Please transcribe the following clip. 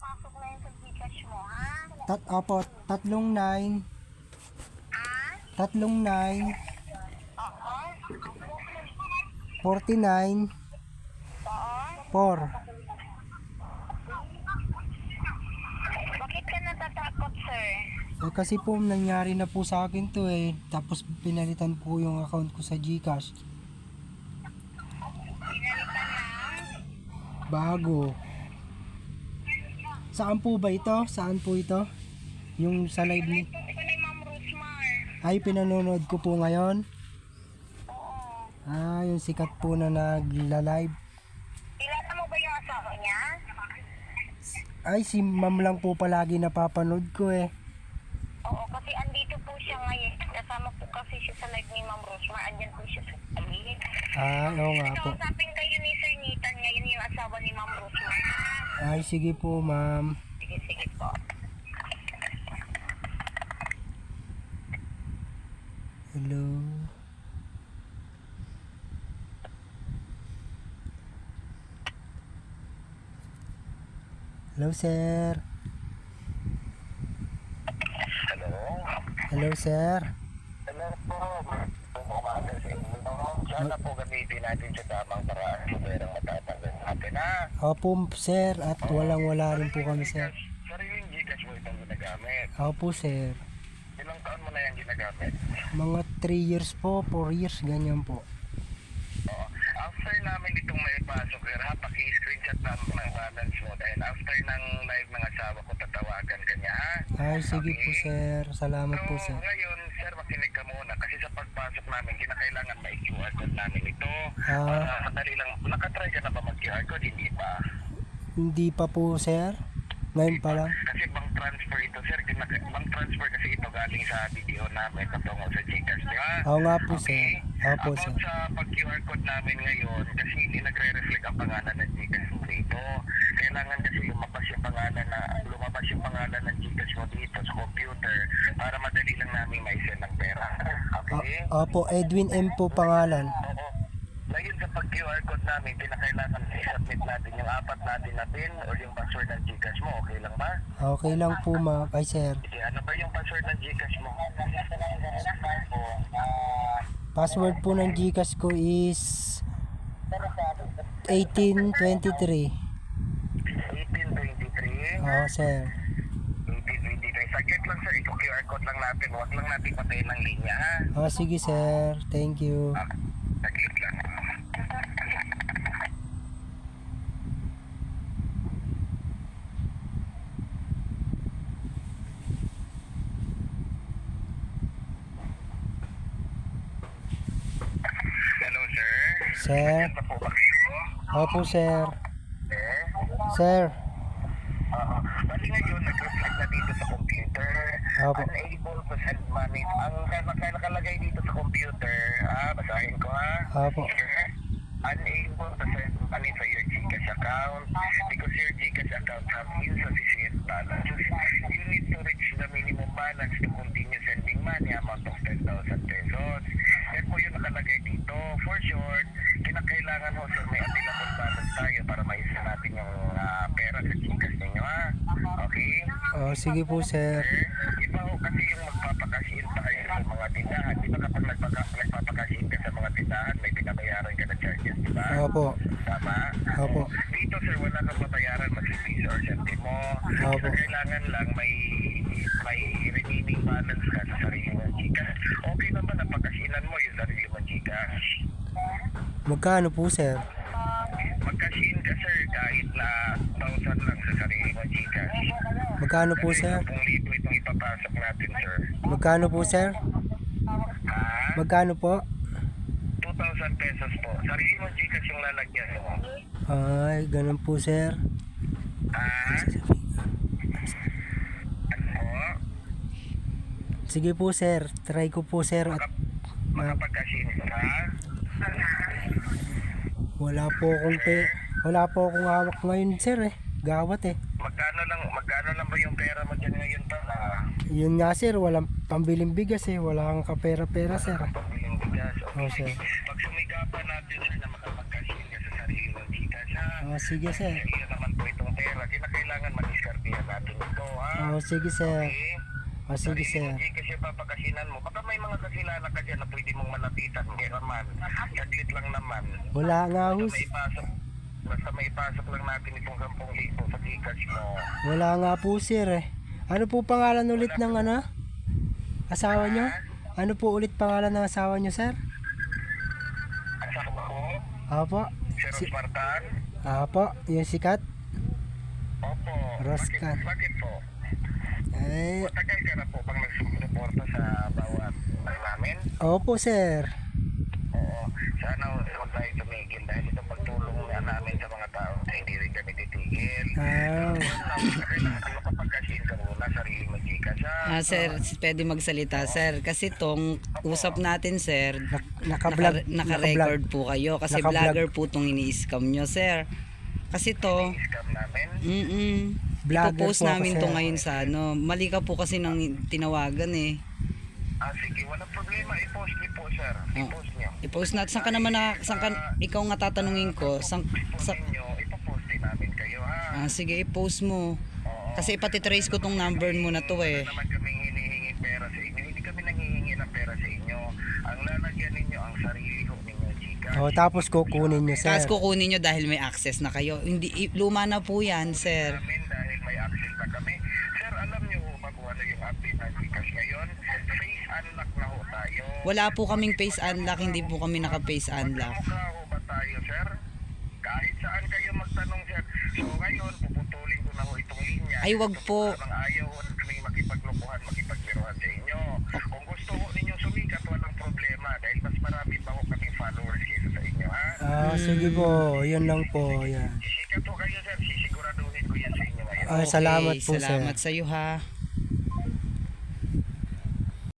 nakapasok na yun sa Gcash mo, ha? Tat, opo, tatlong nine. Ha? Tatlong nine. Oo? 49. Oo? 4. Bakit ka natatakot, sir? Eh, kasi po nangyari na po sa akin to eh. Tapos pinalitan po yung account ko sa Gcash. Pinalitan lang? Bago. Saan po ba ito? Saan po ito? Yung sa live ni... Ay, pinanonood ko po ngayon. Ah, yung sikat po na nagla-live. Kilala mo ba yung asawa niya? Ay, si ma'am lang po palagi napapanood ko eh. Oo, kasi andito po siya ngayon. Kasama po kasi siya sa live ni Ma'am Rosmar. Andyan po siya sa tabi. Ah, oo nga po. Kausapin kayo ni Sir Nathan ngayon yung asawa ni Ma'am Rosmar. Ay, sige po ma'am. Sige, sige po. Hello. Hello, sir. Hello? Hello, sir. Hello po. Umaga sa inyo. Sana po gamitin natin sa tamang paraan sa perang matatanggal natin, ha? Opo, sir. At walang-wala rin po kami, sir. Sariling Gcash mo itong ginagamit. Opo, sir. Ilang taon mo na yan ginagamit? Mga 3 years po, 4 years, ganyan po. Oo. After namin itong maipasok, sir, ha? Paki-screenshot namin ng balance mo dahil after ng live ng asawa ko, tatawagan ka niya, ha? Ay, sige po, sir. Salamat po, So, sir. ngayon, sir, makinig ka muna kasi sa pagpasok namin, kinakailangan QR code namin ito. Ah. Para madali lang, nakatry ka na ba mag-QR code? Hindi pa. Hindi pa po, sir. Ngayon pa lang. Kasi bank transfer ito, sir. Bank transfer kasi ito galing sa video namin patungo sa Gcash, di ba? Oo nga po, sir. Opo, About sir. sa pag-QR code namin ngayon, kasi hindi nagre-reflect ang pangalan ng Gcash mo dito. Kailangan kasi lumabas yung pangalan na lumabas yung pangalan ng Gcash mo dito sa computer para madali lang namin may send ng pera. Okay? Opo, Edwin M po pangalan. Oo. Ngayon sa pag-QR code namin, pinakailangan i-submit natin yung apat natin na PIN o yung password ng Gcash mo. Okay lang ba? Okay lang po, ma'am. Ay, sir. Sige, ano ba yung password ng Gcash mo? Password po ng Gcash ko is 1823. 1823. Oo, sir. 1823. Saglit lang sir, ito QR code lang natin. Huwag lang natin patayin ng linya ha. Ah, sige, sir. Thank you. Ah, Saglit lang. Hello sir. Sir. Ito po ba kayo? Opo, sir. Eh? Sir. Oo. Bali ngayon, nag-reflect na dito sa computer. Opo. Unable to send money. Ang kaya nakalagay dito sa computer, ah, basahin ko ha. Opo. Unable to send money sa your Gcash account because your Gcash account have insufficient balance. You need to reach the minimum balance to continue sending money amount of 10,000 pesos. Yan po yung nakalagay dito. For short, kinakailangan ho sir may available balance tayo para maisa natin yung ah, pera sa Gcash ninyo ha. Okay? Oh, sige po, sir. Sir, iba ho kasi yung magpapakashin tayo sa mga tindahan. Di ba kapag nagpaka, nagpapakashin ka sa mga tindahan, may binabayaran ka na charges, di ba? Opo. Tama? Opo. Dito sir, wala kang babayaran mag-piso or centimo. Opo. Kailangan lang may may remaining balance ka sa sarili mong Gcash. Okay naman na pagkasinan mo yung sarili mong Gcash. Magkano po, sir? Magkashin ka sir kahit na 1,000 lang sa sarili mong Gcash. Magkano po, sir? 10,000 itong ipapasok natin sir. Magkano po, sir? Magkano po? 2,000 pesos po. Sarili mong Gcash yung lalagyan mo. Ay, ganun po, sir. Ha? Ano po? Sige po, sir. Try ko po, sir. At Makap- Makapagkashin ka? wala po akong pe... Wala po akong hawak ngayon, sir, eh. Gawat, eh. Magkano lang, magkano lang ba yung pera mo dyan ngayon pa? Yun nga, sir. Walang pambiling bigas, eh. Wala kang kapera-pera, sir. Pagbiling bigas. Oh, Okay, sir. sige. Pag sumigapan natin sir na makapagkashin ka sa sarili mong Gcash ha? Ah, sige, sir. Kasi iyan naman po itong pera. Kinakailangan mag didiskartihan natin ito, ha? Oh, sige sir. Okay? Oh, sige sir. G, kasi papakasinan mo. Baka may mga kasilanan ka dyan na pwede mong malapitan. Hindi naman. Saglit lang naman. Wala nga ho. Basta may ipasok. Basta may ipasok lang natin itong 10,000 sa Gcash mo. Wala nga po sir eh. Ano po pangalan ulit ng ano? Asawa nyo? Ano po ulit pangalan ng asawa nyo sir? Asak mo ko? Apo. Sir Si, Spartan? apo, yung sikat. Opo. Roscan. Bakit, bakit po? Eh, Matagal ka na po pang nagsuporta sa bawat namin? opo sir. Oo. Sana huwag tayo tumigil dahil itong pagtulong nga namin sa mga tao na hindi rin kami titigil. Ah, Ano kapag kasin ka muna, sarili mo Gcash ha? Ah, sir, pwede magsalita, sir. Kasi tong usap natin, sir, naka-vlog. naka, naka-record po kayo. Kasi Naka-vlog. vlogger po tong ini-scam nyo, sir. Kasi to, mm Vlogger Ipopost po ako, namin sir. to ngayon sa ano. Mali ka po kasi nang tinawagan eh. Ah, sige, walang problema. I-post niyo po, sir. I-post niyo. I-post natin. Saan ka naman na, saan ka, ikaw nga tatanungin ko. Saan, I-post sa, ipopost din namin kayo, ha? ah, sige, i-post mo. Kasi ipatitrace ko tong number mo na to eh. Naman kaming hinihingi pera sa inyo. Hindi kami nanghihingi ng pera sa inyo. Ang lalagyan ninyo ang sarili ho ninyo, Gcash. Oh, tapos kukunin nyo sir. Tapos kukunin nyo dahil may access na kayo. Hindi, i- luma na po yan, sir. namin dahil may access na kami. Sir, alam niyo ho ba kung ano yung update ng Gcash ngayon? Face unlock na ho tayo. Wala po kaming face unlock, hindi po kami naka-face unlock. Mukha ho ba tayo, sir? Kahit saan kayo magtanong, sir. So ngayon, puputulin ko. Ay, wag po. Parang ayaw ho na kami makipaglokohan, makipagbiruhan sa inyo. Kung gusto ho ninyo sumikat, walang problema. Dahil mas marami pa ho kaming followers kaysa sa inyo, ha? Ah, sige po. Yun lang po. Yan. Sisikat ho kayo, sir. Sisiguraduhin ko yan sa inyo ngayon. Ah, salamat po sir. Salamat sa iyo ha.